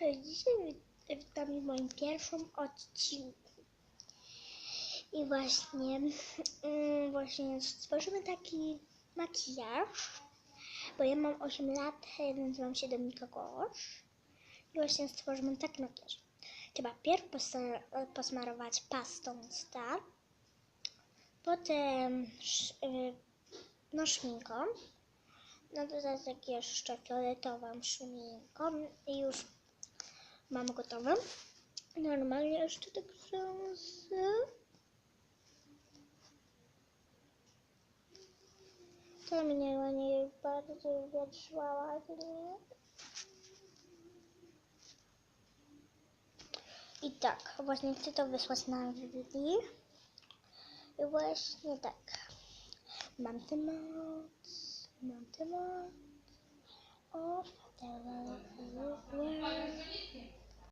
Dzisiaj wit- witam w moim pierwszym odcinku. I właśnie, mm, właśnie stworzymy taki makijaż, bo ja mam 8 lat, nazywam się Dominika Kosz. I właśnie stworzymy taki makijaż. Trzeba pierw posmarować pastą usta, potem y, no szminką, no jeszcze fioletową szminką i już mam gotowe. Normalnie jeszcze tak rzęsy. To mnie ładnie bardzo wyszła ładnie. I tak, właśnie chcę to wysłać na Wiki. I właśnie tak. Mam temat, mam temat. O,